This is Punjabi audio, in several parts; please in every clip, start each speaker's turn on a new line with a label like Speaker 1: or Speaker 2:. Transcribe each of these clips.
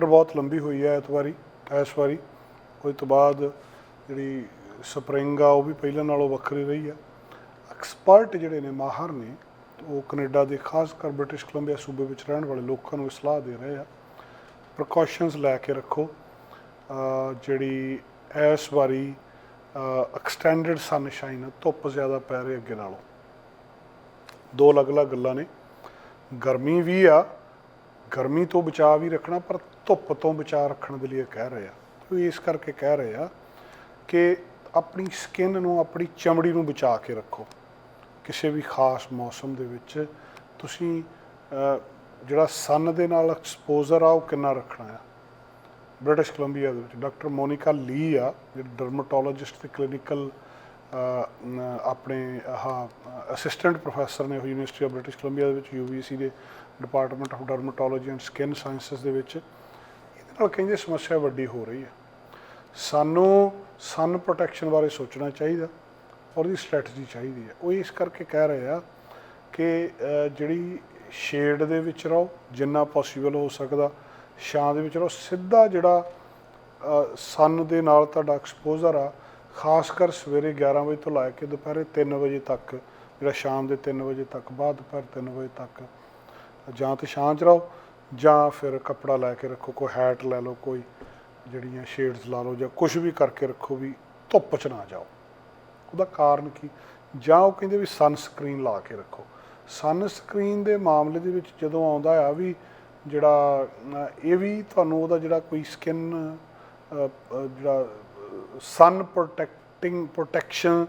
Speaker 1: ਵਿੰਟਰ ਬਹੁਤ ਲੰਬੀ ਹੋਈ ਹੈ ਐਤਵਾਰੀ ਇਸ ਵਾਰੀ ਉਸ ਤੋਂ ਬਾਅਦ ਜਿਹੜੀ ਸਪਰਿੰਗ ਆ, ਉਹ ਵੀ ਪਹਿਲਾਂ ਨਾਲੋਂ ਵੱਖਰੀ ਰਹੀ ਆ ਐਕਸਪਰਟ ਜਿਹੜੇ ਨੇ ਮਾਹਰ ਨੇ, ਉਹ ਕੈਨੇਡਾ ਦੇ ਖਾਸ ਕਰ ਬ੍ਰਿਟਿਸ਼ ਕੋਲੰਬੀਆ ਸੂਬੇ ਵਿੱਚ ਰਹਿਣ ਵਾਲੇ ਲੋਕਾਂ ਨੂੰ ਸਲਾਹ ਦੇ ਰਹੇ ਆ। ਪ੍ਰੀਕਾਸ਼ਨਸ ਲੈ ਕੇ ਰੱਖੋ। ਜਿਹੜੀ ਇਸ ਵਾਰੀ ਐਕਸਟੈਂਡਡ ਸਨਸ਼ਾਈਨ ਧੁੱਪ ਜ਼ਿਆਦਾ ਪੈ ਰਹੀ ਅੱਗੇ ਨਾਲੋਂ। ਦੋ ਅਲੱਗ-ਅਲੱਗ ਗੱਲਾਂ ਨੇ। ਗਰਮੀ ਵੀ ਆ ਗਰਮੀ ਤੋਂ ਬਚਾਅ ਵੀ ਰੱਖਣਾ, ਪਰ ਧੁੱਪ ਤੋਂ ਬਚਾਅ ਰੱਖਣ ਦੇ ਲਈ ਇਹ ਕਹਿ ਰਹੇ ਆ। ਉਹ ਇਸ ਕਰਕੇ ਕਹਿ ਰਹੇ ਆ ਕਿ ਆਪਣੀ ਸਕਿਨ ਨੂੰ, ਆਪਣੀ ਚਮੜੀ ਨੂੰ ਬਚਾ ਕੇ ਰੱਖੋ। ਕਿਸੇ ਵੀ ਖਾਸ ਮੌਸਮ ਦੇ ਵਿੱਚ ਤੁਸੀਂ ਜਿਹੜਾ ਸਨ ਦੇ ਨਾਲ ਐਕਸਪੋਜ਼ਰ ਆ, ਉਹ ਕਿੰਨਾ ਰੱਖਣਾ ਆ? ਬ੍ਰਿਟਿਸ਼ ਕੋਲੰਬੀਆ ਦੇ ਵਿੱਚ ਡਾਕਟਰ ਮੋਨਿਕਾ ਲੀ ਆ, ਜਿਹੜੇ ਡਰਮਟੋਲੋਜਿਸਟ ਤੇ ਕਲੀਨਿਕਲ ਆਪਣੇ, ਆਹ ਅਸਿਸਟੈਂਟ ਪ੍ਰੋਫੈਸਰ ਨੇ ਯੂਨੀਵਰਸਿਟੀ ਆਫ ਬ੍ਰਿਟਿਸ਼ ਕੋਲੰਬੀਆ ਦੇ ਵਿੱਚ ਯੂਬੀਸੀ ਦੇ department of dermatology and skin sciences ਦੇ ਵਿੱਚ, ਇਹਦੇ ਨਾਲ ਕਹਿੰਦੇ ਸਮੱਸਿਆ ਵੱਡੀ ਹੋ ਰਹੀ ਹੈ। ਸਾਨੂੰ ਸਨ ਪ੍ਰੋਟੈਕਸ਼ਨ ਬਾਰੇ ਸੋਚਣਾ ਚਾਹੀਦਾ, ਔਰ ਦੀ ਸਟ੍ਰੈਟਜੀ ਚਾਹੀਦੀ ਹੈ। ਉਹ ਇਸ ਕਰਕੇ ਕਹਿ ਰਹੇ ਆ ਕਿ ਜਿਹੜੀ ਸ਼ੇਡ ਦੇ ਵਿੱਚ ਰਹੋ, ਜਿੰਨਾ ਪੋਸੀਬਲ ਹੋ ਸਕਦਾ, ਛਾਂ ਦੇ ਵਿੱਚ ਰਹੋ, ਸਿੱਧਾ ਜਿਹੜਾ ਸਨ ਦੇ ਨਾਲ ਤੁਹਾਡਾ ਐਕਸਪੋਜ਼ਰ ਆ ਖਾਸ ਕਰ ਸਵੇਰੇ 11 ਵਜੇ ਤੋਂ ਲੈ ਕੇ ਦੁਪਹਿਰੇ 3 ਵਜੇ ਤੱਕ, ਜਿਹੜਾ ਸ਼ਾਮ ਦੇ 3 ਵਜੇ ਤੱਕ, ਬਾਅਦ ਦੁਪਹਿਰ 3 ਵਜੇ ਤੱਕ। ਜਾਂ ਤਾਂ ਛਾਂ 'ਚ ਰਹੋ, ਜਾਂ ਫਿਰ ਕੱਪੜਾ ਲੈ ਕੇ ਰੱਖੋ, ਕੋਈ ਹੈਟ ਲੈ ਲਓ, ਕੋਈ ਜਿਹੜੀਆਂ ਸ਼ੇਡਸ ਲਾ ਲਓ, ਜਾਂ ਕੁਝ ਵੀ ਕਰਕੇ ਰੱਖੋ ਵੀ ਧੁੱਪ 'ਚ ਨਾ ਜਾਓ। ਉਹਦਾ ਕਾਰਨ ਕੀ? ਜਾਂ ਉਹ ਕਹਿੰਦੇ ਵੀ ਸਨਸਕਰੀਨ ਲਾ ਕੇ ਰੱਖੋ। ਸਨਸਕਰੀਨ ਦੇ ਮਾਮਲੇ ਦੇ ਵਿੱਚ ਜਦੋਂ ਆਉਂਦਾ ਆ ਵੀ ਜਿਹੜਾ, ਇਹ ਵੀ ਤੁਹਾਨੂੰ ਉਹਦਾ ਜਿਹੜਾ ਕੋਈ ਸਕਿਨ ਜਿਹੜਾ ਸਨ ਪ੍ਰੋਟੈਕਟਿੰਗ ਪ੍ਰੋਟੈਕਸ਼ਨ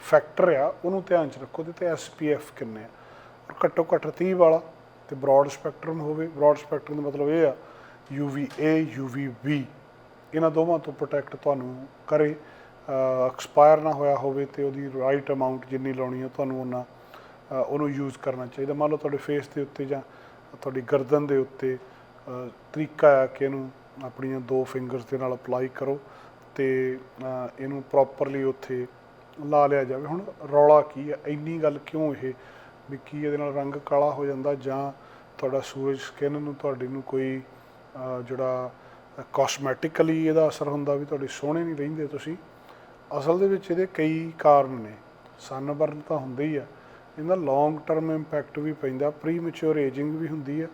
Speaker 1: ਫੈਕਟਰ ਆ, ਉਹਨੂੰ ਧਿਆਨ 'ਚ ਰੱਖੋ ਤੇ ਤੇ ਐਸਪੀਐਫ ਕਿੰਨੇ ਆ। ਔਰ ਘੱਟੋ ਘੱਟ 30 ਵਾਲਾ ਤੇ ਬ੍ਰੌਡ ਸਪੈਕਟਰਮ ਹੋਵੇ। ਬ੍ਰੌਡ ਸਪੈਕਟਰਮ ਦਾ ਮਤਲਬ ਇਹ ਆ UVA UVB ਇਹਨਾਂ ਦੋਵਾਂ ਤੋਂ ਪ੍ਰੋਟੈਕਟ ਤੁਹਾਨੂੰ ਕਰੇ। ਐਕਸਪਾਇਰ ਨਾ ਹੋਇਆ ਹੋਵੇ ਤੇ ਉਹਦੀ ਰਾਈਟ ਅਮਾਉਂਟ ਜਿੰਨੀ ਲਾਉਣੀ ਹੈ ਤੁਹਾਨੂੰ ਉਹਨਾਂ ਉਹਨੂੰ ਯੂਜ਼ ਕਰਨਾ ਚਾਹੀਦਾ। ਮੰਨ ਲਓ ਤੁਹਾਡੇ ਫੇਸ ਦੇ ਉੱਤੇ ਜਾਂ ਤੁਹਾਡੀ ਗਰਦਨ ਦੇ ਉੱਤੇ ਤਰੀਕਾ ਆ ਕਿ ਇਹਨੂੰ ਆਪਣੀਆਂ ਦੋ ਫਿੰਗਰਸ ਦੇ ਨਾਲ ਅਪਲਾਈ ਕਰੋ। ਤੇ ਇਹਨੂੰ ਪ੍ਰੋਪਰਲੀ ਉੱਥੇ ਲਾ ਲਿਆ ਜਾਵੇ। ਹੁਣ ਰੌਲਾ ਕੀ ਹੈ ਇੰਨੀ ਗੱਲ ਕਿਉਂ ਇਹ? ਵੀ ਕੀ ਇਹਦੇ ਨਾਲ ਰੰਗ ਕਾਲਾ ਹੋ ਜਾਂਦਾ ਜਾਂ ਤੁਹਾਡਾ ਸੂਰਜ ਸਕਿਨ ਨੂੰ ਤੁਹਾਡੀ ਨੂੰ ਕੋਈ ਜਿਹੜਾ ਕਾਸਮੈਟਿਕਲੀ ਇਹਦਾ ਅਸਰ ਹੁੰਦਾ ਵੀ ਤੁਹਾਡੇ ਸੋਹਣੇ ਨਹੀਂ ਰਹਿੰਦੇ ਤੁਸੀਂ? ਅਸਲ ਦੇ ਵਿੱਚ ਇਹਦੇ ਕਈ ਕਾਰਨ ਨੇ। ਸਨਬਰਨ ਤਾਂ ਹੁੰਦਾ ਹੀ ਆ। ਇਹਦਾ ਲੌਂਗ ਟਰਮ ਇੰਪੈਕਟ ਵੀ ਪੈਂਦਾ। ਪ੍ਰੀ ਏਜਿੰਗ ਵੀ ਹੁੰਦੀ ਹੈ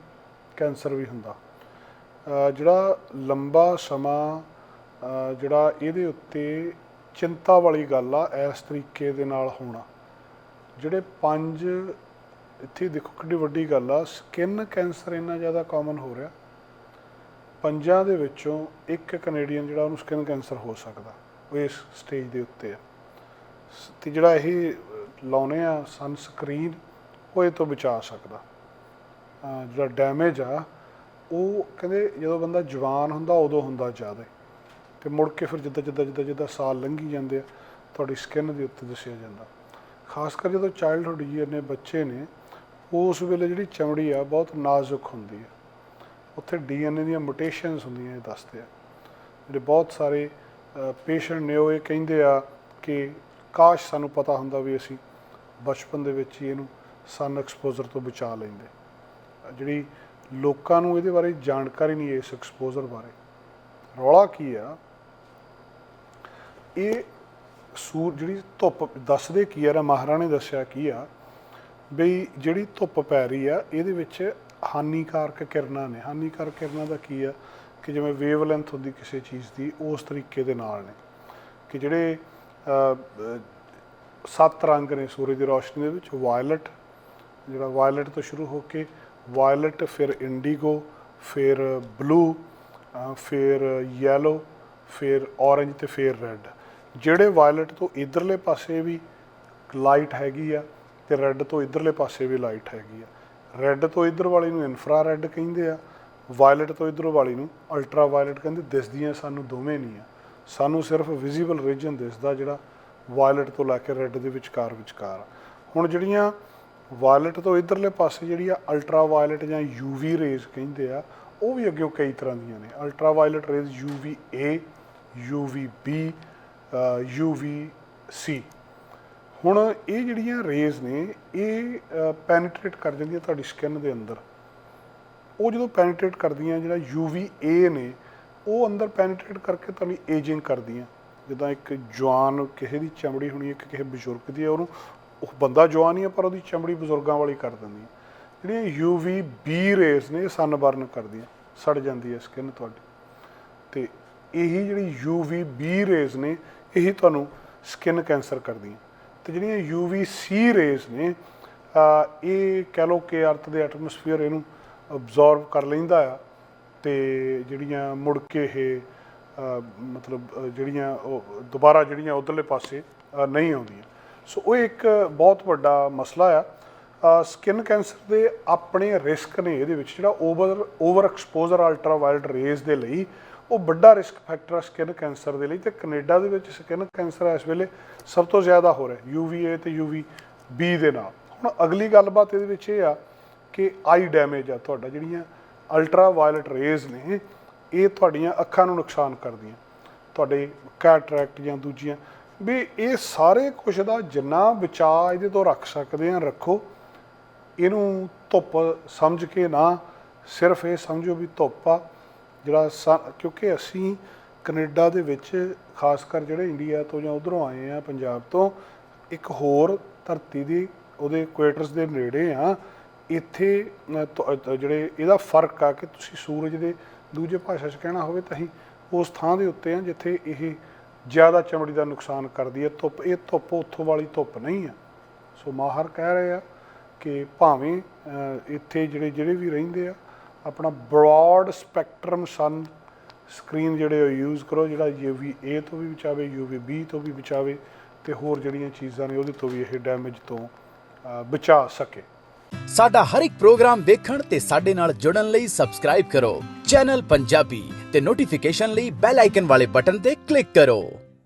Speaker 1: ਕੈਂਸਰ ਵੀ ਹੁੰਦਾ। ਜਿਹੜਾ ਲੰਬਾ ਸਮਾਂ ਜਿਹੜਾ ਇਹਦੇ ਉੱਤੇ ਚਿੰਤਾ ਵਾਲੀ ਗੱਲ ਆ ਇਸ ਤਰੀਕੇ ਦੇ ਨਾਲ ਹੋਣਾ। ਜਿਹੜੇ ਪੰਜ, ਇੱਥੇ ਦੇਖੋ ਕਿੰਨੀ ਵੱਡੀ ਗੱਲ ਆ ਸਕਿਨ ਕੈਂਸਰ ਇੰਨਾ ਜ਼ਿਆਦਾ ਕਾਮਨ ਹੋ ਰਿਹਾ। ਪੰਜਾਂ ਦੇ ਵਿੱਚੋਂ ਇੱਕ ਕੈਨੇਡੀਅਨ ਜਿਹੜਾ ਉਹਨੂੰ ਸਕਿਨ ਕੈਂਸਰ ਹੋ ਸਕਦਾ ਉਹ ਇਸ ਸਟੇਜ ਦੇ ਉੱਤੇ। ਆ ਸ- ਤੇ ਜਿਹੜਾ ਇਹ ਲਾਉਨੇ ਆ ਸਨਸਕਰੀਨ ਉਹ ਇਹ ਤੋਂ ਬਚਾ ਸਕਦਾ। ਜਿਹੜਾ ਡੈਮੇਜ ਆ, ਉਹ ਕਹਿੰਦੇ ਜਦੋਂ ਬੰਦਾ ਜਵਾਨ ਹੁੰਦਾ ਉਦੋਂ ਹੁੰਦਾ ਜ਼ਿਆਦਾ। ਤੇ ਮੁੜ ਕੇ ਫਿਰ ਜਿੱਦਾਂ ਜਿੱਦਾਂ ਜਿੱਦਾਂ ਜਿੱਦਾਂ ਸਾਲ ਲੰਘੀ ਜਾਂਦੇ ਆ, ਤੁਹਾਡੀ ਸਕਿਨ ਦੇ ਉੱਤੇ ਦੱਸਿਆ ਜਾਂਦਾ। ਖਾਸ ਕਰ ਜਦੋਂ ਚਾਈਲਡਹੁੱਡ ਈਅਰ ਨੇ, ਬੱਚੇ ਨੇ, ਉਸ ਵੇਲੇ ਜਿਹੜੀ ਚਮੜੀ ਆ, ਬਹੁਤ ਨਾਜ਼ੁਕ ਹੁੰਦੀ ਆ। ਉੱਥੇ ਡੀਐਨਏ ਦੀਆਂ ਮਿਊਟੇਸ਼ਨਸ ਹੁੰਦੀਆਂ ਇਹ ਦੱਸਦੇ ਆ। ਜਿਹੜੇ ਬਹੁਤ ਸਾਰੇ ਪੇਸ਼ੈਂਟ ਨੇ ਉਹ ਇਹ ਕਹਿੰਦੇ ਆ ਕਿ ਕਾਸ਼ ਸਾਨੂੰ ਪਤਾ ਹੁੰਦਾ ਵੀ ਅਸੀਂ ਬਚਪਨ ਦੇ ਵਿੱਚ ਹੀ ਇਹਨੂੰ ਸਨ ਐਕਸਪੋਜ਼ਰ ਤੋਂ ਬਚਾ ਲੈਂਦੇ। ਜਿਹੜੀ ਲੋਕਾਂ ਨੂੰ ਇਹਦੇ ਬਾਰੇ ਜਾਣਕਾਰੀ ਨਹੀਂ ਇਸ ਐਕਸਪੋਜ਼ਰ ਬਾਰੇ। ਰੌਲਾ ਕੀ ਆ ਇਹ ਸੂਰ ਜਿਹੜੀ ਧੁੱਪ ਦੱਸਦੇ ਕੀ ਆ ਰ ਮਾਹਰਾਂ ਨੇ ਦੱਸਿਆ ਕੀ ਆ, ਬਈ ਜਿਹੜੀ ਧੁੱਪ ਪੈ ਰਹੀ ਆ, ਇਹਦੇ ਵਿੱਚ ਹਾਨੀਕਾਰਕ ਕਿਰਨਾਂ ਨੇ। ਹਾਨੀਕਾਰਕ ਕਿਰਨਾਂ ਦਾ ਕੀ ਆ ਕਿ ਜਿਵੇਂ ਵੇਵਲੈਂਥ ਹੁੰਦੀ ਕਿਸੇ ਚੀਜ਼ ਦੀ, ਉਸ ਤਰੀਕੇ ਦੇ ਨਾਲ ਨੇ। ਕਿ ਜਿਹੜੇ ਸੱਤ ਰੰਗ ਨੇ ਸੂਰਜ ਦੀ ਰੋਸ਼ਨੀ ਦੇ ਵਿੱਚ ਵਾਇਲਟ ਜਿਹੜਾ ਵਾਇਲਟ ਤੋਂ ਸ਼ੁਰੂ ਹੋ ਕੇ ਵਾਇਲਟ ਫਿਰ ਇੰਡੀਗੋ ਫਿਰ ਬਲੂ ਫਿਰ ਯੈਲੋ ਫਿਰ ਔਰੇਂਜ ਤੇ ਫਿਰ ਰੈੱਡ ਜਿਹੜੇ ਵਾਇਲਟ ਤੋਂ ਇਧਰਲੇ ਪਾਸੇ ਵੀ ਲਾਈਟ ਹੈਗੀ ਆ ਤੇ ਰੈੱਡ ਤੋਂ ਇਧਰਲੇ ਪਾਸੇ ਵੀ ਲਾਈਟ ਹੈਗੀ ਆ। ਰੈੱਡ ਤੋਂ ਇਧਰ ਵਾਲੀ ਨੂੰ ਇਨਫਰਾ ਰੈੱਡ ਕਹਿੰਦੇ ਆ ਵਾਇਲਟ ਤੋਂ ਇਧਰ ਵਾਲੀ ਨੂੰ ਅਲਟਰਾ ਵਾਇਲਟ ਕਹਿੰਦੇ। ਦਿਸਦੀਆਂ ਸਾਨੂੰ ਦੋਵੇਂ ਨਹੀਂ ਆ। ਸਾਨੂੰ ਸਿਰਫ ਵਿਜ਼ੀਬਲ ਰੀਜਨ ਦਿਸਦਾ ਜਿਹੜਾ ਵਾਇਲਟ ਤੋਂ ਲੈ ਕੇ ਰੈੱਡ ਦੇ ਵਿਚਕਾਰ ਵਿਚਕਾਰ ਆ। ਹੁਣ ਜਿਹੜੀਆਂ ਵਾਇਲਟ ਤੋਂ ਇਧਰਲੇ ਪਾਸੇ ਜਿਹੜੀ ਆ ਅਲਟਰਾ ਵਾਇਲਟ ਜਾਂ ਯੂਵੀ ਰੇਜ਼ ਕਹਿੰਦੇ ਆ, ਉਹ ਵੀ ਅੱਗੇ ਕਈ ਤਰ੍ਹਾਂ ਦੀਆਂ ਨੇ। Ultraviolet rays UVA B UVC ਹੁਣ ਇਹ ਜਿਹੜੀਆਂ ਰੇਜ਼ ਨੇ, ਇਹ ਪੈਨੀਟ੍ਰੇਟ ਕਰ ਜਾਂਦੀਆਂ ਤੁਹਾਡੀ ਸਕਿਨ ਦੇ ਅੰਦਰ। ਉਹ ਜਦੋਂ ਪੈਨੀਟ੍ਰੇਟ ਕਰਦੀਆਂ, ਜਿਹੜਾ UVA ਨੇ, ਉਹ ਅੰਦਰ ਪੈਨੀਟ੍ਰੇਟ ਕਰਕੇ ਤੁਹਾਨੂੰ ਏਜਿੰਗ ਕਰਦੀਆਂ। ਜਿੱਦਾਂ ਇੱਕ ਜਵਾਨ ਕਿਸੇ ਦੀ ਚਮੜੀ ਹੋਣੀ ਹੈ ਇੱਕ ਕਿਸੇ ਬਜ਼ੁਰਗ ਦੀ ਹੈ ਉਹਨੂੰ, ਉਹ ਬੰਦਾ ਜਵਾਨ ਹੀ ਹੈ ਪਰ ਉਹਦੀ ਚਮੜੀ ਬਜ਼ੁਰਗਾਂ ਵਾਲੀ ਕਰ ਦਿੰਦੀਆਂ। ਜਿਹੜੀਆਂ UVB ਰੇਜ਼ ਨੇ, ਇਹ ਸਨਬਰਨ ਕਰਦੀਆਂ, ਸੜ ਜਾਂਦੀ ਹੈ ਸਕਿਨ ਤੁਹਾਡੀ। ਤੇ ਇਹੀ ਜਿਹੜੀ UVB ਰੇਜ਼ ਨੇ, ਇਹੀ ਤੁਹਾਨੂੰ ਸਕਿਨ ਕੈਂਸਰ ਕਰਦੀਆਂ ਤੇ ਜਿਹੜੀਆਂ UVC ਰੇਜ਼ ਨੇ ਇਹ ਕਹਿ ਲਓ ਕਿ ਅਰਥ ਦੇ ਐਟਮੋਸਫੀਅਰ ਇਹਨੂੰ ਅਬਜ਼ੌਰਬ ਕਰ ਲੈਂਦਾ ਆ, ਤੇ ਜਿਹੜੀਆਂ ਮੁੜ ਕੇ ਇਹ ਮਤਲਬ ਜਿਹੜੀਆਂ ਉਹ ਦੁਬਾਰਾ ਜਿਹੜੀਆਂ ਉਧਰਲੇ ਪਾਸੇ ਨਹੀਂ ਆਉਂਦੀਆਂ। ਸੋ ਉਹ ਇੱਕ ਬਹੁਤ ਵੱਡਾ ਮਸਲਾ ਆ। ਸਕਿਨ ਕੈਂਸਰ ਦੇ ਆਪਣੇ ਰਿਸਕ ਨੇ ਇਹਦੇ ਵਿੱਚ ਜਿਹੜਾ over over exposure ultraviolet rays ਦੇ ਲਈ ਉਹ ਵੱਡਾ ਰਿਸਕ ਫੈਕਟਰ ਹੈ ਸਕਿਨ ਕੈਂਸਰ ਦੇ ਲਈ ਤੇ ਕੈਨੇਡਾ ਦੇ ਵਿੱਚ ਸਕਿਨ ਕੈਂਸਰ ਇਸ ਵੇਲੇ ਸਭ ਤੋਂ ਜ਼ਿਆਦਾ ਹੋ ਰਿਹਾ UVA ਤੇ ਬੀ ਦੇ ਨਾਲ। ਹੁਣ ਅਗਲੀ ਗੱਲਬਾਤ ਇਹਦੇ ਵਿੱਚ ਇਹ ਆ ਕਿ ਆਈ ਡੈਮੇਜ ਆ ਤੁਹਾਡਾ, ਜਿਹੜੀਆਂ ਅਲਟਰਾ ਵਾਇਲਟ ਰੇਜ਼ ਨੇ, ਇਹ ਤੁਹਾਡੀਆਂ ਅੱਖਾਂ ਨੂੰ ਨੁਕਸਾਨ ਕਰਦੀਆਂ। ਤੁਹਾਡੇ ਕੈਟਰੈਕਟ ਜਾਂ ਦੂਜੀਆਂ। ਵੀ ਇਹ ਸਾਰੇ ਕੁਝ ਦਾ ਜਿੰਨਾ ਬਚਾਅ ਇਹਦੇ ਤੋਂ ਰੱਖ ਸਕਦੇ ਆ ਰੱਖੋ। ਇਹਨੂੰ ਧੁੱਪ ਸਮਝ ਕੇ ਨਾ, ਸਿਰਫ ਇਹ ਸਮਝੋ ਵੀ ਧੁੱਪ ਆ। ਜਿਹੜਾ ਸਨ- ਕਿਉਂਕਿ ਅਸੀਂ ਕੈਨੇਡਾ ਦੇ ਵਿੱਚ, ਖਾਸ ਕਰ ਜਿਹੜੇ ਇੰਡੀਆ ਤੋਂ ਜਾਂ ਉਧਰੋਂ ਆਏ ਆ ਪੰਜਾਬ ਤੋਂ, ਇੱਕ ਹੋਰ ਧਰਤੀ ਦੀ, ਉਹਦੇ ਇਕੁਏਟਰਸ ਦੇ ਨੇੜੇ ਆ। ਇੱਥੇ ਜਿਹੜੇ ਇਹਦਾ ਫ਼ਰਕ ਆ ਕਿ ਤੁਸੀਂ ਸੂਰਜ ਦੇ ਦੂਜੇ ਭਾਸ਼ਾ 'ਚ ਕਹਿਣਾ ਹੋਵੇ ਤਾਂ ਅਸੀਂ ਉਸ ਥਾਂ ਦੇ ਉੱਤੇ ਆ ਜਿੱਥੇ ਇਹ ਜ਼ਿਆਦਾ ਚਮੜੀ ਦਾ ਨੁਕਸਾਨ ਕਰਦੀ ਹੈ। ਧੁੱਪ, ਇਹ ਧੁੱਪ ਉੱਥੋਂ ਵਾਲੀ ਧੁੱਪ ਨਹੀਂ ਆ। ਸੋ ਮਾਹਰ ਕਹਿ ਰਹੇ ਆ ਕਿ ਭਾਵੇਂ ਇੱਥੇ ਜਿਹੜੇ ਜਿਹੜੇ ਵੀ ਰਹਿੰਦੇ ਆ ਆਪਣਾ ਬ੍ਰੌਡ ਸਪੈਕਟਰਮ ਸਨ ਸਕਰੀਨ ਜਿਹੜੇ ਉਹ ਯੂਜ਼ ਕਰੋ, ਜਿਹੜਾ UVA ਤੋਂ ਵੀ ਬਚਾਵੇ UVB ਤੋਂ ਵੀ ਬਚਾਵੇ ਤੇ ਹੋਰ ਜਿਹੜੀਆਂ ਚੀਜ਼ਾਂ ਨੇ ਉਹਦੇ ਤੋਂ ਵੀ ਇਹ ਡੈਮੇਜ ਤੋਂ ਬਚਾ ਸਕੇ।
Speaker 2: ਸਾਡਾ ਹਰ ਇੱਕ ਪ੍ਰੋਗਰਾਮ ਦੇਖਣ ਤੇ ਸਾਡੇ ਨਾਲ ਜੁੜਨ ਲਈ ਸਬਸਕ੍ਰਾਈਬ ਕਰੋ। ਚੈਨਲ ਪੰਜਾਬੀ ਤੇ ਨੋਟੀਫਿਕੇਸ਼ਨ ਲਈ ਬੈਲ ਆਈਕਨ ਵਾਲੇ ਬਟਨ ਤੇ ਕਲਿੱਕ ਕਰੋ।